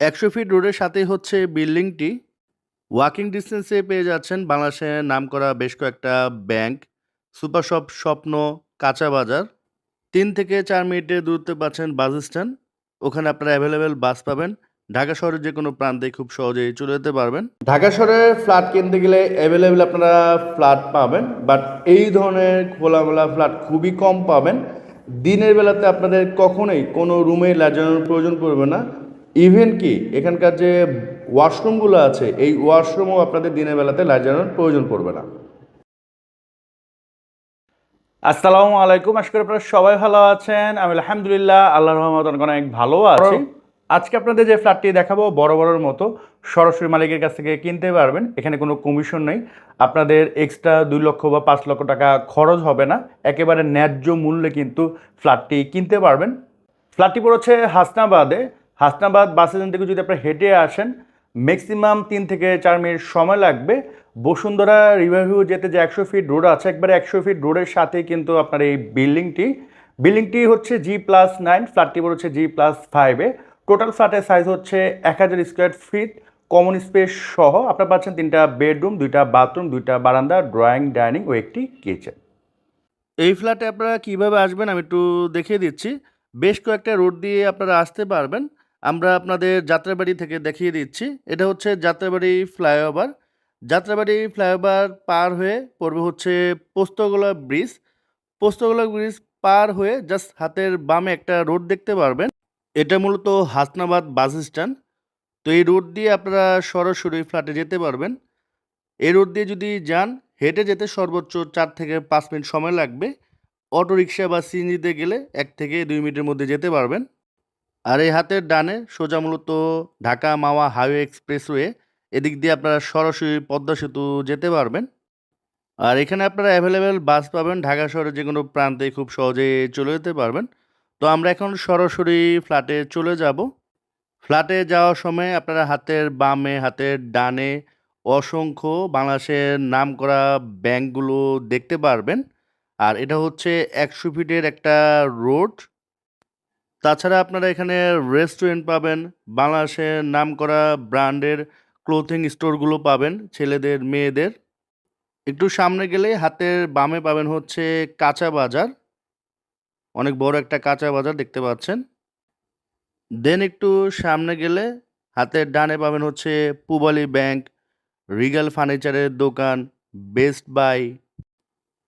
একশো ফিট রোডের সাথেই হচ্ছে বিল্ডিংটি। ওয়াকিং ডিস্টেন্সে পেয়ে যাচ্ছেন। বাংলাদেশের নামকরা বেশ কয়েকটা ব্যাংক। সুপার শপ, স্বপ্ন, কাঁচা বাজার। তিন থেকে চার মিনিটের দূরত্বে পাচ্ছেন বাস স্ট্যান্ড। ওখানে আপনারা অ্যাভেলেবেল বাস পাবেন। ঢাকা শহরের যে কোনো প্রান্তে খুব সহজেই চলে যেতে পারবেন। ঢাকা শহরের ফ্ল্যাট কিনতে গেলে অ্যাভেলেবেল আপনারা ফ্ল্যাট পাবেন। বাট এই ধরনের খোলামেলা ফ্ল্যাট খুবই কম পাবেন। দিনের বেলাতে আপনাদের কখনোই কোনো রুমে লাজানোর প্রয়োজন পড়বে না। ইভেন কি এখানকার যে ওয়াশরুমগুলো আছে এই ওয়াশরুমও আপনাদের দিনের বেলাতে লাজানোর প্রয়োজন পড়বে না। আসসালামু আলাইকুম আশা করি আপনারা সবাই ভালো আছেন। আমি আলহামদুলিল্লাহ আল্লাহ রহমত অনেক অনেক ভালো আছি। আজকে আপনাদের যে ফ্ল্যাটটি দেখাবো বড় বড়র মতো সরাসরি মালিকের কাছ থেকে কিনতে পারবেন। এখানে কোনো কমিশন নেই। আপনাদের এক্সট্রা দুই লক্ষ বা পাঁচ লক্ষ টাকা খরচ হবে না। একেবারে ন্যায্য মূল্যে কিন্তু ফ্ল্যাটটি কিনতে পারবেন। ফ্ল্যাটটি পড়েছে হাসনাবাদে। হাসনাবাদ বাস স্ট্যান্ড থেকে যদি আপনারা হেঁটে আসেন ম্যাক্সিমাম তিন থেকে চার মিনিট সময় লাগবে। বসুন্ধরা রিভারভিউ যেতে যে একশো ফিট রোড আছে, একবারে একশো ফিট রোডের সাথে কিন্তু আপনার এই বিল্ডিংটি বিল্ডিংটি হচ্ছে জি প্লাস নাইন ফ্ল্যাটটি হচ্ছে জি প্লাস ফাইভে টোটাল ফ্ল্যাটের সাইজ হচ্ছে এক হাজার স্কোয়ার ফিট কমন স্পেস সহ। আপনার পাচ্ছেন তিনটা বেডরুম দুইটা বাথরুম দুইটা বারান্দা ড্রয়িং ডাইনিং ও একটি কিচেন এই ফ্ল্যাটে আপনারা কীভাবে আসবেন আমি একটু দেখিয়ে দিচ্ছি। বেশ কয়েকটা রোড দিয়ে আপনারা আসতে পারবেন। আমরা আপনাদের যাত্রাবাড়ি থেকে দেখিয়ে দিচ্ছি। এটা হচ্ছে যাত্রাবাড়ি ফ্লাইওভার। যাত্রাবাড়ি ফ্লাইওভার পার হয়ে পড়বে হচ্ছে পোস্তগোলা ব্রিজ। পোস্তগোলা ব্রিজ পার হয়ে জাস্ট হাতের বামে একটা রোড দেখতে পারবেন। এটা মূলত হাসনাবাদ বাস স্ট্যান্ড। তো এই রোড দিয়ে আপনারা সরাসরি ফ্ল্যাটে যেতে পারবেন। এই রোড দিয়ে যদি যান, হেঁটে যেতে সর্বোচ্চ চার থেকে পাঁচ মিনিট সময় লাগবে। অটো রিক্সা বা সিএনজিতে গেলে এক থেকে দুই মিনিটের মধ্যে যেতে পারবেন। আর এই হাতের ডানে সোজা মূলত ঢাকা মাওয়া হাইওয়ে এক্সপ্রেসওয়ে এদিক দিয়ে আপনারা সরাসরি পদ্মা সেতু যেতে পারবেন। আর এখানে আপনারা অ্যাভেলেবেল বাস পাবেন, ঢাকা শহরের যে কোনো প্রান্তে খুব সহজে চলে যেতে পারবেন। তো আমরা এখন সরাসরি ফ্ল্যাটে চলে যাব। ফ্ল্যাটে যাওয়ার সময় আপনারা হাতের বামে, হাতের ডানে অসংখ্য বাংলাদেশের নামকরা ব্যাংকগুলো দেখতে পারবেন। আর এটা হচ্ছে একশো ফিটের একটা রোড। তাছাড়া আপনারা এখানে রেস্টুরেন্ট পাবেন বাংলাদেশের নামকরা ব্র্যান্ডের ক্লোথিং স্টোরগুলো পাবেন, ছেলেদের, মেয়েদের। একটু সামনে গেলে হাতের বামে পাবেন হচ্ছে কাঁচা বাজার। অনেক বড় একটা কাঁচা বাজার দেখতে পাচ্ছেন। দেন একটু সামনে গেলে হাতের ডানে পাবেন হচ্ছে পুবালি ব্যাংক রিগাল ফার্নিচারের দোকান বেস্ট বাই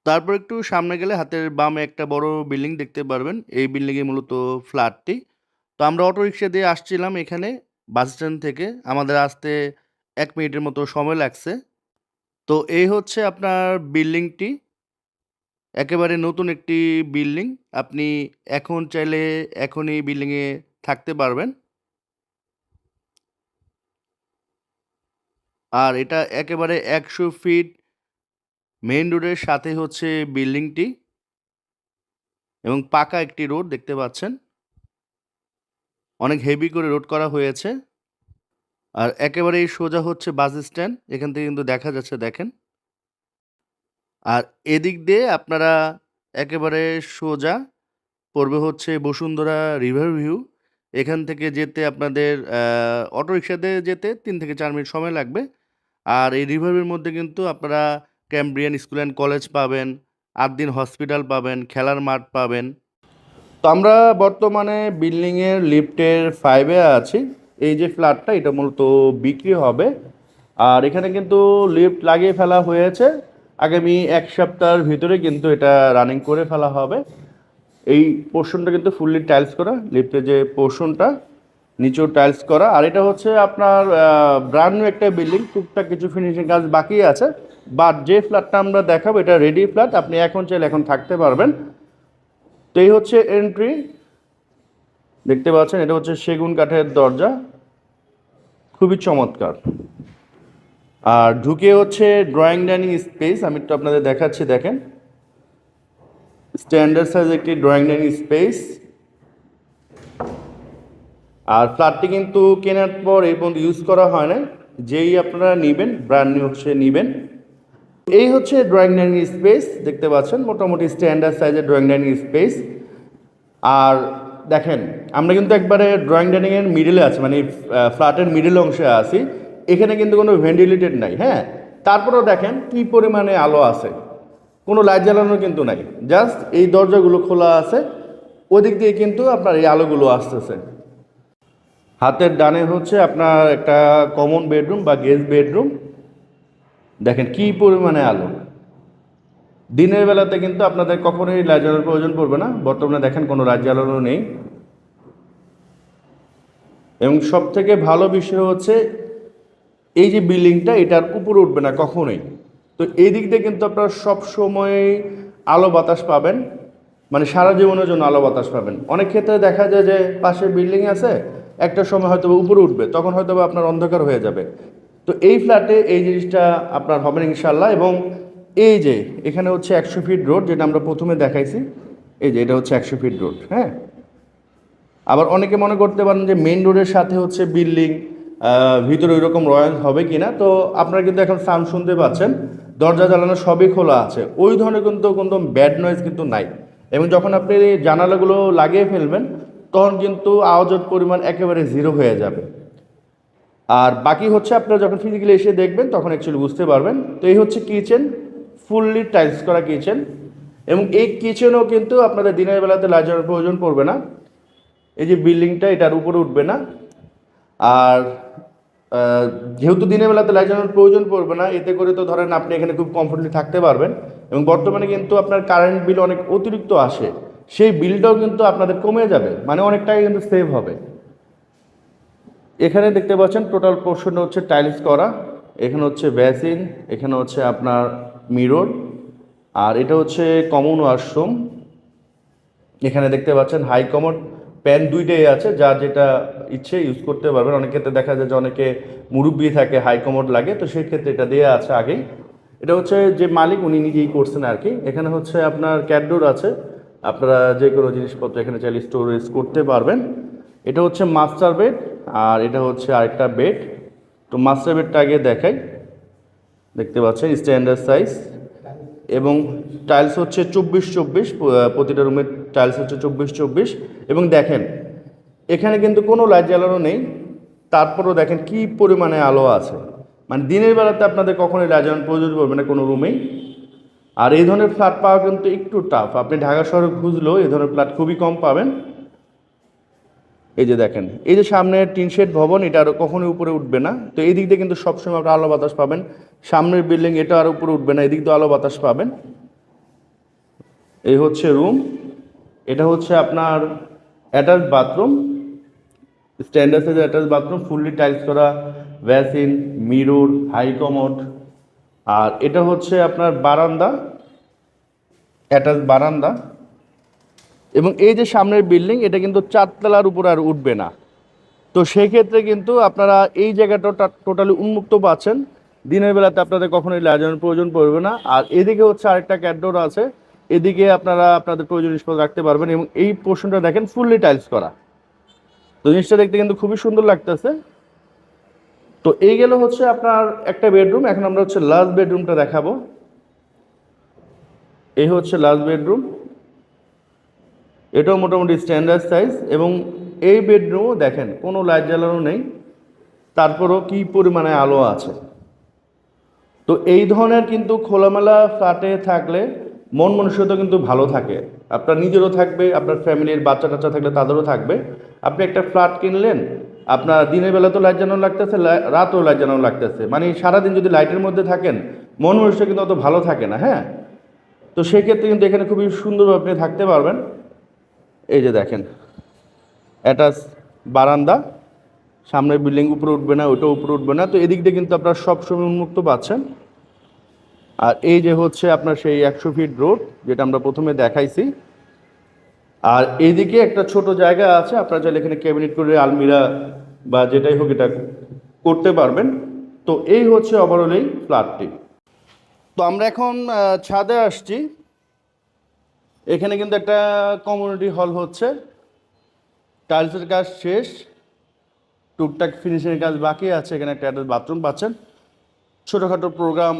তারপর একটু সামনে গেলে হাতের বামে একটা বড় বিল্ডিং দেখতে পারবেন। এই বিল্ডিংয়ে মূলত ফ্ল্যাটটি। তো আমরা অটো রিক্সা দিয়ে আসছিলাম এখানে বাস স্ট্যান্ড থেকে। আমাদের আসতে এক মিনিটের মতো সময় লাগছে। তো এই হচ্ছে আপনার বিল্ডিংটি। একেবারে নতুন একটি বিল্ডিং। আপনি এখন চাইলে এখনই বিল্ডিংয়ে থাকতে পারবেন। আর এটা একেবারে একশো ফিট মেইন রোডের সাথে হচ্ছে বিল্ডিংটি এবং পাকা একটি রোড দেখতে পাচ্ছেন। অনেক হেভি করে রোড করা হয়েছে। আর একেবারেই সোজা হচ্ছে বাস স্ট্যান্ড, এখান থেকে কিন্তু দেখা যাচ্ছে, দেখেন। আর এদিক দিয়ে আপনারা একেবারে সোজা পড়বে হচ্ছে বসুন্ধরা রিভার ভিউ। এখান থেকে যেতে আপনাদের অটো রিক্সাতে যেতে তিন থেকে চার মিনিট সময় লাগবে। আর এই রিভার ভিউর মধ্যে কিন্তু আপনারা ক্যাম্ব্রিয়ান স্কুল অ্যান্ড কলেজ পাবেন, আটদিন হসপিটাল পাবেন, খেলার মাঠ পাবেন। তো আমরা বর্তমানে বিল্ডিংয়ের লিফটের ফাইভে আছি। এই যে ফ্ল্যাটটা এটা মূলত বিক্রি হবে। আর এখানে কিন্তু লিফট লাগিয়ে ফেলা হয়েছে। আগামী এক সপ্তাহের ভিতরে কিন্তু এটা রানিং করে ফেলা হবে। এই পোর্শনটা কিন্তু ফুললি টাইলস করা। লিফটের যে পোর্শনটা নিচেও টাইলস করা। আর এটা হচ্ছে আপনার ব্র্যান্ড নিউ একটা বিল্ডিং টুকটাক কিছু ফিনিশিং কাজ বাকি আছে। বাট যে ফ্ল্যাটটা আমরা দেখাবো, এটা রেডি ফ্ল্যাট আপনি এখন চাইলে এখন থাকতে পারবেন। তো এই হচ্ছে এন্ট্রি দেখতে পাচ্ছেন, এটা হচ্ছে সেগুন কাঠের দরজা। খুবই চমৎকার। আর ঢুকে হচ্ছে ড্রয়িং ডাইনিং স্পেস আমি একটু আপনাদের দেখাচ্ছি, দেখেন। স্ট্যান্ডার্ড সাইজ একটি ড্রয়িং ডাইনিং স্পেস আর ফ্ল্যাটটি কিন্তু কেনার পর এই পর্যন্ত ইউজ করা হয় না যেই আপনারা নেবেন ব্র্যান্ড নিউ হচ্ছে নেবেন। এই হচ্ছে ড্রয়িং ডাইনিং স্পেস দেখতে পাচ্ছেন, মোটামুটি স্ট্যান্ডার্ড সাইজের ড্রয়িং ডাইনিং স্পেস আর দেখেন, আমরা কিন্তু একবারে ড্রয়িং ডাইনিংয়ের মিডিলে আছি মানে ফ্ল্যাটের মিডিল অংশে আছি। এখানে কিন্তু কোনো ভেন্টিলেটেড নাই হ্যাঁ? তারপরেও দেখেন কি পরিমাণে আলো আছে। কোনো লাইট জ্বালানো কিন্তু নাই। জাস্ট এই দরজাগুলো খোলা আছে। ওদিক দিয়ে কিন্তু আপনার এই আলোগুলো আসতেছে। হাতের ডানে হচ্ছে আপনার একটা কমন বেডরুম বা গেস্ট বেডরুম দেখেন কি পরিমাণে আলো। দিনের বেলাতে কিন্তু আপনাদের কখনোই লাইট প্রয়োজন পড়বে না। বর্তমানে দেখেন কোনো লাইট জ্বালানো নেই। এবং সব থেকে ভালো বিষয় হচ্ছে, এই যে বিল্ডিংটা এটার উপরে উঠবে না কখনোই। তো এই দিক দিয়ে কিন্তু আপনারা সব সময় আলো বাতাস পাবেন। মানে সারা জীবনের জন্য আলো বাতাস পাবেন। অনেক ক্ষেত্রে দেখা যায় যে পাশে বিল্ডিং আছে একটা সময় হয়তো উপরে উঠবে, তখন হয়তো আপনার অন্ধকার হয়ে যাবে। তো এই ফ্ল্যাটে এই জিনিসটা আপনার হবে না ইনশাল্লাহ এবং এই যে, এখানে হচ্ছে একশো ফিট রোড, যেটা আমরা প্রথমে দেখাইছি, এই যে এটা হচ্ছে একশো ফিট রোড হ্যাঁ? আবার অনেকে মনে করতে পারেন যে মেন রোডের সাথে হচ্ছে বিল্ডিং ভিতরে ওই রকম রয়্যাল হবে কিনা, তো আপনারা কিন্তু এখন সাউন্ড শুনতে পাচ্ছেন, দরজা জ্বালানো সবই খোলা আছে, ওই ধরনের কিন্তু কোনো ব্যাড নয়েজ কিন্তু নাই। এবং যখন আপনি জানালাগুলো লাগিয়ে ফেলবেন তখন কিন্তু আওয়াজের পরিমাণ একেবারে জিরো হয়ে যাবে। আর বাকি হচ্ছে আপনারা যখন ফিজিক্যালি এসে দেখবেন, তখন অ্যাকচুয়ালি বুঝতে পারবেন। তো এই হচ্ছে কিচেন ফুললি টাইলস করা কিচেন এবং এই কিচেনও কিন্তু আপনাদের দিনের বেলাতে লাইটের প্রয়োজন পড়বে না। এই যে বিল্ডিংটা এটার উপরে উঠবে না। আর যেহেতু দিনের বেলাতে লাইট জ্বালানোর প্রয়োজন পড়বে না, এতে করে তো ধরেন আপনি এখানে খুব কমফোর্টলি থাকতে পারবেন। এবং বর্তমানে কিন্তু আপনার কারেন্ট বিল অনেক অতিরিক্ত আসে। সেই বিলটাও কিন্তু আপনাদের কমে যাবে মানে অনেকটাই কিন্তু সেভ হবে। এখানে দেখতে পাচ্ছেন টোটাল পোর্শন হচ্ছে টাইলস করা, এখানে হচ্ছে বেসিন এখানে হচ্ছে আপনার মিরর আর এটা হচ্ছে কমন ওয়াশরুম এখানে দেখতে পাচ্ছেন হাই কমোড প্যান দুইটাই আছে যার যেটা ইচ্ছে ইউজ করতে পারবেন। অনেক ক্ষেত্রে দেখা যায় যে অনেকে মুরব্বি থাকে হাই কমোড লাগে, তো সেই ক্ষেত্রে এটা দেওয়া আছে আগেই। এটা হচ্ছে যে মালিক, উনি নিজেই করছেন আর কি। এখানে হচ্ছে আপনার ক্যাডোর আছে আপনারা যে কোনো জিনিসপত্র এখানে চাইলে স্টোরেজ করতে পারবেন। এটা হচ্ছে মাস্টার বেড, আর এটা হচ্ছে আরেকটা বেড। তো মাস্টার বেডটা আগে দেখাই। দেখতে পাচ্ছেন স্ট্যান্ডার্ড সাইজ এবং টাইলস হচ্ছে চব্বিশ চব্বিশ প্রতিটা রুমের টাইলস হচ্ছে চব্বিশ চব্বিশ। এবং দেখেন, এখানে কিন্তু কোনো লাইট জ্বালানো নেই। তারপরেও দেখেন কি পরিমাণে আলো আছে। মানে দিনের বেলাতে আপনাদের কখনোই লাইট জ্বালানোর প্রয়োজন পড়বে না কোনো রুমেই আর এই ধরনের ফ্ল্যাট পাওয়া কিন্তু একটু টাফ আপনি ঢাকা শহরে খুঁজলেও এই ধরনের ফ্ল্যাট খুবই কম পাবেন। এই যে দেখেন, এই যে সামনে টিন শেড ভবন, এটা আরও কখনোই উপরে উঠবে না। তো এই দিক দিয়ে কিন্তু সবসময় আপনার আলো বাতাস পাবেন। সামনের বিল্ডিং এটা আর উপরে উঠবে না এদিক দিয়ে আলো বাতাস পাবেন। এই হচ্ছে রুম এটা হচ্ছে আপনার অ্যাটাচ বাথরুম স্ট্যান্ডার্ড সাইজের অ্যাটাচ বাথরুম ফুললি টাইলস করা ভ্যাসিন মিরর হাই কমোড আর এটা হচ্ছে আপনার বারান্দা অ্যাটাচ বারান্দা। এবং এই যে সামনের বিল্ডিং এটা কিন্তু চারতলার উপর আর উঠবে না। তো সেক্ষেত্রে কিন্তু আপনারা এই জায়গাটা টোটালি উন্মুক্ত পাচ্ছেন। দিনের বেলাতে আপনাদের কখনোই লাইজানোর প্রয়োজন পড়বে না। আর এদিকে হচ্ছে আরেকটা ক্যাডোর আছে। এদিকে আপনারা আপনাদের প্রয়োজন জিনিসপত্র রাখতে পারবেন এবং এই পোর্শনটা দেখেন ফুললি টাইলস করা। তো জিনিসটা দেখতে কিন্তু খুবই সুন্দর লাগতেছে। তো এই গেল হচ্ছে আপনার একটা বেডরুম, এখন আমরা হচ্ছে লাস্ট বেডরুমটা দেখাবো। এই হচ্ছে লাস্ট বেডরুম এটাও মোটামুটি স্ট্যান্ডার্ড সাইজ এবং এই বেডরুমও দেখেন, কোনো লাইট জ্বালানো নেই। তারপরও কী পরিমাণে আলো আছে। তো এই ধরনের কিন্তু খোলামেলা ফ্ল্যাটে থাকলে মন মনুষ্যতা কিন্তু ভালো থাকে। আপনার নিজেরও থাকবে, আপনার ফ্যামিলির বাচ্চা টাচ্চা থাকলে তাদেরও থাকবে। আপনি একটা ফ্ল্যাট কিনলেন আপনার দিনের বেলা তো লাইট জ্বালানো লাগতেছে রাতেও লাইট জ্বালানো লাগতেছে। মানে সারাদিন যদি লাইটের মধ্যে থাকেন মন মনুষ্য কিন্তু অত ভালো থাকে না হ্যাঁ? তো সেক্ষেত্রে কিন্তু এখানে খুবই সুন্দরভাবে আপনি থাকতে পারবেন। এই যে দেখেন, অ্যাটাচ বারান্দা সামনের বিল্ডিং উপরে উঠবে না ওইটা উপরে উঠবে না। তো এদিক দিয়ে কিন্তু আপনারা সবসময় উন্মুক্ত পাচ্ছেন। আর এই যে হচ্ছে আপনার সেই একশো ফিট রোড যেটা আমরা প্রথমে দেখাইছি। আর এইদিকে একটা ছোট জায়গা আছে, আপনারা চাইলে এখানে ক্যাবিনেট করে আলমিরা বা যেটাই হোক এটা করতে পারবেন। তো এই হচ্ছে ওভারঅল এই ফ্ল্যাটটি তো আমরা এখন ছাদে আসছি। এখানে কিন্তু একটা কমিউনিটি হল হচ্ছে। টাইলসের কাজ শেষ। টুকটাক ফিনিশিংয়ের কাজ বাকি আছে। এখানে একটা বাথরুম পাচ্ছেন। ছোটোখাটো প্রোগ্রাম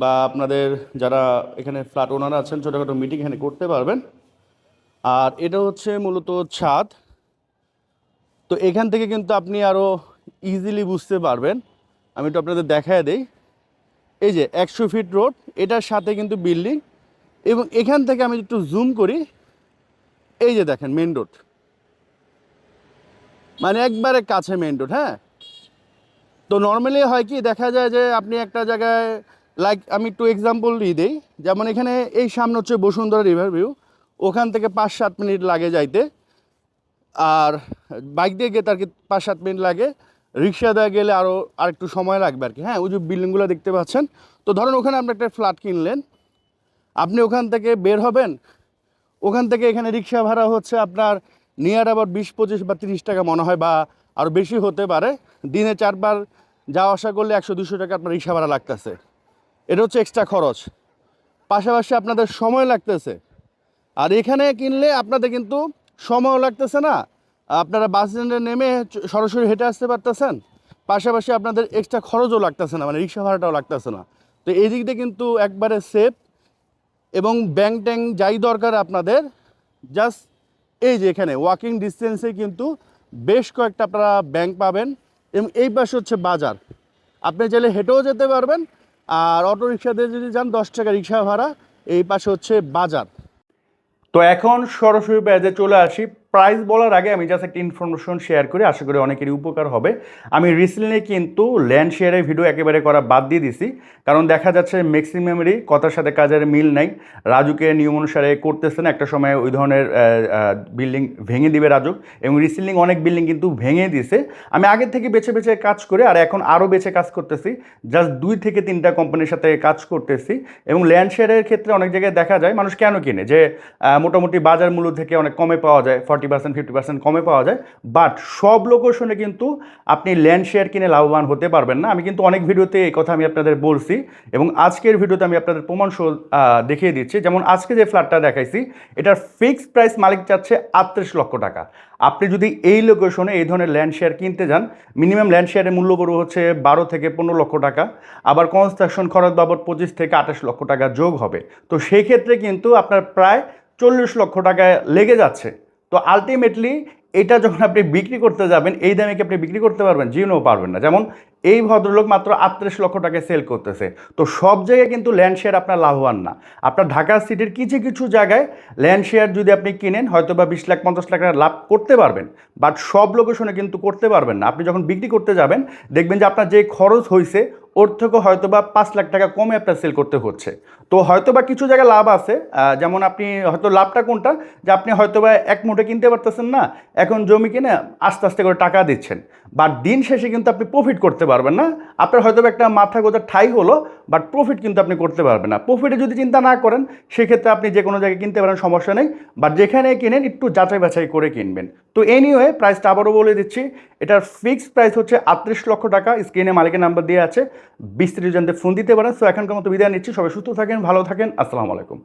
বা আপনাদের যারা এখানে ফ্ল্যাট ওনার আছেন, ছোটোখাটো মিটিং এখানে করতে পারবেন। আর এটা হচ্ছে মূলত ছাদ। তো এখান থেকে কিন্তু আপনি আরও ইজিলি বুঝতে পারবেন। আমি একটু আপনাদের দেখায় দিই। এই যে একশো ফিট রোড এটার সাথে কিন্তু বিল্ডিং এবং এখান থেকে আমি একটু জুম করি। এই যে দেখেন মেন রোড মানে একবারে কাছে মেন রোড হ্যাঁ? তো নর্মালি হয় কি, দেখা যায় যে আপনি একটা জায়গায় লাইক আমি একটু এক্সাম্পল দিয়ে দিই। যেমন এখানে এই সামনে হচ্ছে বসুন্ধরা রিভার ভিউ ওখান থেকে পাঁচ সাত মিনিট লাগে যাইতে। আর বাইক দিয়ে গেলে তার কি পাঁচ সাত মিনিট লাগে। রিক্সা দেওয়া গেলে আরও আর একটু সময় লাগবে আর কি। হ্যাঁ ওই যে বিল্ডিংগুলো দেখতে পাচ্ছেন। তো ধরুন ওখানে আপনি একটা ফ্ল্যাট কিনলেন। আপনি ওখান থেকে বের হবেন। ওখান থেকে এখানে রিক্সা ভাড়া হচ্ছে আপনার নিয়ার আবার বিশ, পঁচিশ বা তিরিশ টাকা মনে হয় বা আরও বেশি হতে পারে। দিনে চারবার যাওয়া আসা করলে একশো, দুশো টাকা আপনার রিক্সা ভাড়া লাগতেছে। এটা হচ্ছে এক্সট্রা খরচ। পাশাপাশি আপনাদের সময় লাগতেছে। আর এখানে কিনলে আপনাদের কিন্তু সময়ও লাগতেছে না। আপনারা বাস স্ট্যান্ডে নেমে সরাসরি হেঁটে আসতে পারতেছেন। পাশাপাশি আপনাদের এক্সট্রা খরচও লাগতেছে না মানে রিক্সা ভাড়াটাও লাগতেছে না। তো এই দিক দিয়ে কিন্তু একবারে সেফ এবং ব্যাংক ট্যাঙ্ক যাই দরকার আপনাদের জাস্ট এই যে এখানে ওয়াকিং ডিস্টেন্সে কিন্তু বেশ কয়েকটা আপনারা ব্যাংক পাবেন। এবং এই পাশে হচ্ছে বাজার। আপনি চাইলে হেঁটেও যেতে পারবেন, আর অটো রিক্সা দিয়ে যদি যান, দশ টাকা রিক্সা ভাড়া। এই পাশে হচ্ছে বাজার। তো এখন সরাসরি ব্যাজে চলে আসি। প্রাইস বলার আগে আমি জাস্ট একটা ইনফরমেশন শেয়ার করি, আশা করি অনেকেরই উপকার হবে। আমি রিসেন্টলি কিন্তু ল্যান্ড শেয়ারের ভিডিও একেবারে করা বাদ দিয়ে দিছি, কারণ দেখা যাচ্ছে ম্যাক্সিমামেরই কথার সাথে কাজের মিল নাই। রাজুকে নিয়ম অনুসারে করতেছে না, একটা সময় ওই ধরনের বিল্ডিং ভেঙে দিবে রাজুক, এবং রিসেন্টলি অনেক বিল্ডিং কিন্তু ভেঙে দিছে। আমি আগে থেকে বেছে বেছে কাজ করে আর এখন আরও বেছে কাজ করতেছি জাস্ট দুই থেকে তিনটা কোম্পানির সাথে কাজ করতেছি, এবং ল্যান্ড শেয়ারের ক্ষেত্রে অনেক জায়গায় দেখা যায়, মানুষ কেন কিনে? যে মোটামুটি বাজার মূল্য থেকে অনেক কমে পাওয়া যায় ফর্টি পার্সেন্ট ফিফটি পার্সেন্ট কমে পাওয়া যায়। বাট সব লোকেশনে কিন্তু আপনি ল্যান্ড শেয়ার কিনে লাভবান হতে পারবেন না। আমি কিন্তু অনেক ভিডিওতে এই কথা আমি আপনাদের বলছি এবং আজকের ভিডিওতে আমি আপনাদের প্রমাণ সহ দেখিয়ে দিচ্ছি। যেমন আজকে যে ফ্ল্যাটটা দেখাইছি, এটার ফিক্সড প্রাইস মালিক চাচ্ছে আটত্রিশ লক্ষ টাকা। আপনি যদি এই লোকেশনে এই ধরনের ল্যান্ড শেয়ার কিনতে যান মিনিমাম ল্যান্ড শেয়ারের মূল্য পড়বে হচ্ছে বারো থেকে পনেরো লক্ষ টাকা। আবার কনস্ট্রাকশন খরচ বাবদ পঁচিশ থেকে আঠাশ লক্ষ টাকা যোগ হবে। তো সেই ক্ষেত্রে কিন্তু আপনার প্রায় চল্লিশ লক্ষ টাকা লেগে যাচ্ছে। তো আলটিমেটলি এটা যখন আপনি বিক্রি করতে যাবেন, এই দামে কি আপনি বিক্রি করতে পারবেন? জিও পারবেন না। যেমন এই ভদ্রলোক মাত্র আটত্রিশ লক্ষ টাকায় সেল করতেছে। তো সব জায়গায় কিন্তু ল্যান্ড শেয়ার আপনার লাভবান না। আপনার ঢাকা সিটির কিছু কিছু জায়গায় ল্যান্ড শেয়ার যদি আপনি কিনেন হয়তো বা বিশ লাখ, পঞ্চাশ লাখ টাকা লাভ করতে পারবেন। বাট সব লোকেশনে কিন্তু করতে পারবেন না। আপনি যখন বিক্রি করতে যাবেন, দেখবেন যে আপনার যে খরচ হয়েছে ওর থেকে হয়তো বা পাঁচ লাখ টাকা কমে আপনার সেল করতে হচ্ছে। তো হয়তো বা কিছু জায়গায় লাভ আছে যেমন আপনি হয়তো লাভটা কোনটা? যে আপনি হয়তো বা এক মুঠে কিনতে পারতেছেন না, এখন জমি কিনে আস্তে আস্তে করে টাকা দিচ্ছেন বাট দিন শেষে কিন্তু আপনি প্রফিট করতে পারবেন না। আপনার হয়তো বা একটা মাথা গোজা ঠাই হলো বাট প্রফিট কিন্তু আপনি করতে পারবেন না। প্রফিটে যদি চিন্তা না করেন, সেক্ষেত্রে আপনি যে কোনো জায়গায় কিনতে পারেন, সমস্যা নেই বাট যেখানে কিনেন, একটু যাচাই বাছাই করে কিনবেন। তো এনিওয়ে প্রাইসটা আবারও বলে দিচ্ছি, এটার ফিক্সড প্রাইস হচ্ছে আটত্রিশ লক্ষ টাকা স্ক্রিনে মালিকের নাম্বার দিয়ে আছে বিস্তারিত জানতে ফোন দিতে পারেন। সো এখনকার মতো বিদায় নিচ্ছি, সবাই সুস্থ থাকেন ভালো থাকেন আসসালামু আলাইকুম।